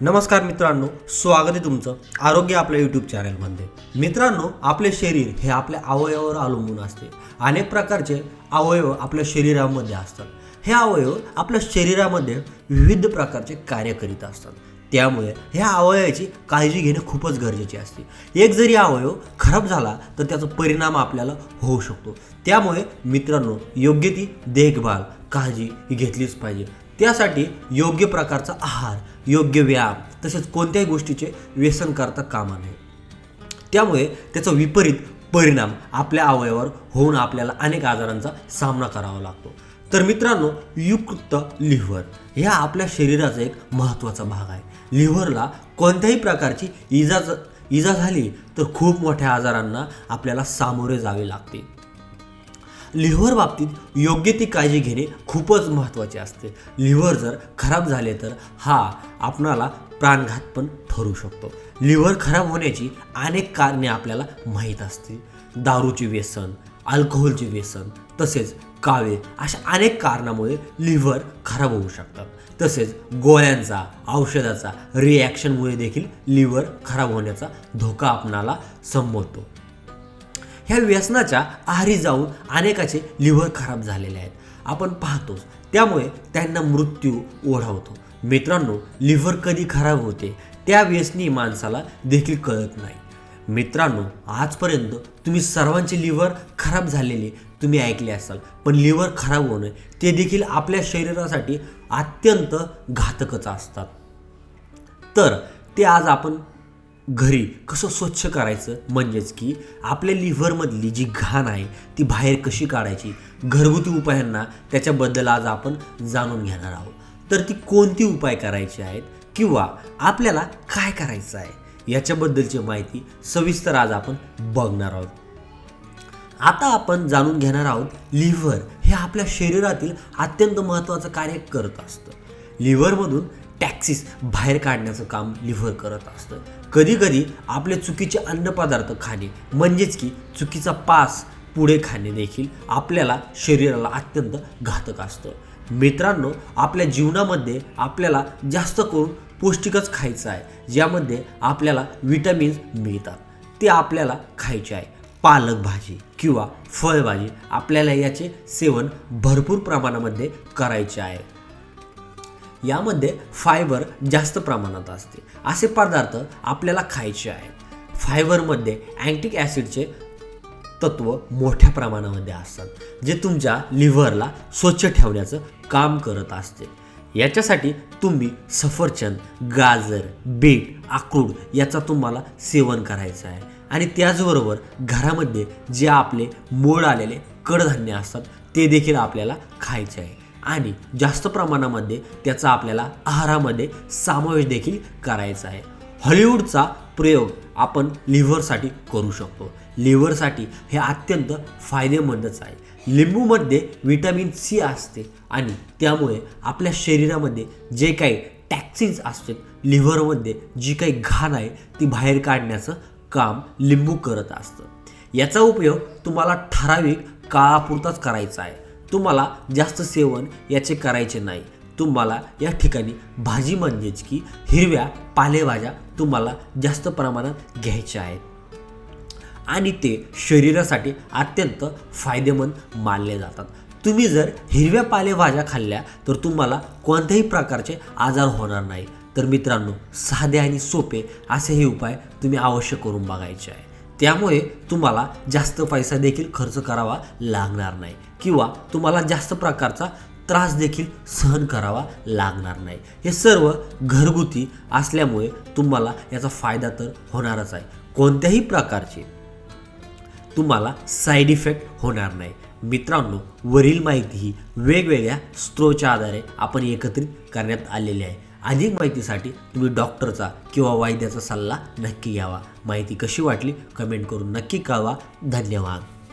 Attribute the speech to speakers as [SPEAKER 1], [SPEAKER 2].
[SPEAKER 1] नमस्कार मित्रांनो स्वागत आहे तुमचं आरोग्य आपल्या यूट्यूब चॅनलमध्ये मित्रांनो आपले शरीर हे आपल्या अवयवावर अवलंबून असते. अनेक प्रकारचे अवयव आपल्या शरीरामध्ये असतात. हे अवयव आपल्या शरीरामध्ये विविध प्रकारचे कार्य करीत असतात. त्यामुळे ह्या अवयवाची काळजी घेणे खूपच गरजेचे असते. एक जरी अवयव खराब झाला तर त्याचा परिणाम आपल्याला होऊ शकतो. त्यामुळे मित्रांनो योग्य ती देखभाल काळजी ही घेतलीच पाहिजे. त्यासाठी योग्य प्रकारचा आहार योग्य व्यायाम तसेच कोणत्याही गोष्टीचे व्यसन करता कामा नये. त्यामुळे त्याचा विपरीत परिणाम आपल्या अवयवावर होऊन आपल्याला अनेक आजारांचा सामना करावा लागतो. तर मित्रांनो युक्त लिव्हर ह्या आपल्या शरीराचा एक महत्त्वाचा भाग आहे. लिव्हरला कोणत्याही प्रकारची इजा इजा झाली तर खूप मोठ्या आजारांना आपल्याला सामोरे जावे लागते. लिव्हर बाबतीत योग्य ती काळजी घेणे खूपच महत्त्वाचे असते. लिव्हर जर खराब झाले तर हा आपणाला प्राणघात पण ठरू शकतो. लिव्हर खराब होण्याची अनेक कारणे आपल्याला माहीत असतील दारूचे व्यसन अल्कोहोलचे व्यसन तसेच कावे अशा अनेक कारणामुळे लिव्हर खराब होऊ शकतात. तसेच गोळ्यांचा औषधाचा रिॲक्शनमुळे देखील लिव्हर खराब होण्याचा धोका आपणाला संबोधतो ह्या व्यसनाच्या आहारी जाऊन अनेकाचे लिव्हर खराब झालेले आहेत. आपण पाहतोच त्यामुळे त्यांना मृत्यू ओढावतो. मित्रांनो लिव्हर कधी खराब होते त्या व्यसनी माणसाला देखील कळत नाही. मित्रांनो आजपर्यंत तुम्ही सर्वांचे लिव्हर खराब झालेले तुम्ही ऐकले असाल पण लिव्हर खराब होणं ते देखील आपल्या शरीरासाठी अत्यंत घातकच असतात. तर ते आज आपण घरी कसं स्वच्छ करायचं? म्हणजेच की आपल्या लिव्हरमधली जी घाण आहे ती बाहेर कशी काढायची? घरगुती उपायांना त्याच्याबद्दल आज आपण जाणून घेणार आहोत. तर ती कोणती उपाय करायचे आहेत किंवा आपल्याला काय करायचं आहे याच्याबद्दलची माहिती सविस्तर आज आपण बघणार आहोत. आता आपण जाणून घेणार आहोत लिव्हर हे आपल्या शरीरातील अत्यंत महत्त्वाचं कार्य करत असतं. लिव्हरमधून टॅक्सिस बाहेर काढण्याचं काम लिव्हर करत असतं. कधीकधी आपले चुकीचे अन्नपदार्थ खाणे म्हणजेच की चुकीचा पास पुढे खाणे देखील आपल्याला शरीराला अत्यंत घातक असतं. मित्रांनो आपल्या जीवनामध्ये आपल्याला जास्त करून पौष्टिकच खायचं आहे ज्यामध्ये आपल्याला विटॅमिन्स मिळतात. ते आपल्याला खायचे आहे. पालक भाजी किंवा फळभाजी आपल्याला याचे सेवन भरपूर प्रमाणामध्ये करायचे आहे. यामध्ये फायबर जास्त प्रमाणात असते. असे पदार्थ आपल्याला खायचे आहेत. फायबरमध्ये अँटिक ॲसिडचे तत्व मोठ्या प्रमाणामध्ये असतात जे तुमच्या लिव्हरला स्वच्छ ठेवण्याचं काम करत असते. याच्यासाठी तुम्ही सफरचंद गाजर बीट अक्रोड याचा तुम्हाला सेवन करायचं आहे. आणि त्याचबरोबर घरामध्ये जे आपले मोड आलेले कडधान्य असतात ते देखील आपल्याला खायचे आहे. आणि जास्त प्रमाणामध्ये त्याचा आपल्याला आहारामध्ये समावेश देखील करायचा आहे. हॉलिवूडचा प्रयोग आपण लिव्हरसाठी करू शकतो. लिव्हरसाठी हे अत्यंत फायदेमंदच आहे. लिंबूमध्ये विटॅमिन सी असते आणि त्यामुळे आपल्या शरीरामध्ये जे काही टॅक्सिन्स असतात लिव्हरमध्ये जी काही घाण आहे ती बाहेर काढण्याचं काम लिंबू करत असतं. याचा उपयोग तुम्हाला ठराविक काळापुरताच करायचा आहे. तुम्हाला जास्त सेवन याचे करायचे नाही. तुम्हाला या ठिकाणी भाजी म्हणजेच की हिरव्या पालेभाज्या तुम्हाला जास्त प्रमाणात घ्यायच्या आहेत. आणि ते शरीरासाठी अत्यंत फायदेमंद मानले जातात. तुम्ही जर हिरव्या पालेभाज्या खाल्ल्या तर तुम्हाला कोणत्याही प्रकारचे आजार होणार नाही. तर मित्रांनो साधे आणि सोपे असे हे उपाय तुम्ही अवश्य करून बघायचे आहे. त्यामुळे तुम्हाला जास्त पैसा देखील खर्च करावा लागणार नाही. किंवा तुम्हाला जास्त प्रकारचा त्रास देखील सहन करावा लागणार नाही. हे सर्व घरगुती असल्यामुळे तुम्हाला याचा फायदा तर होणारच आहे. कोणत्याही प्रकारचे तुम्हाला साईड इफेक्ट होणार नाही. मित्रांनो वरील माहिती ही वेगवेगळ्या स्त्रोच्या आधारे आपण एकत्रित करण्यात आलेली आहे. अधिक माहितीसाठी तुम्ही डॉक्टरचा किंवा वैद्याचा सल्ला नक्की घ्यावा. माहिती कशी वाटली? कमेंट करून नक्की कळवा. धन्यवाद.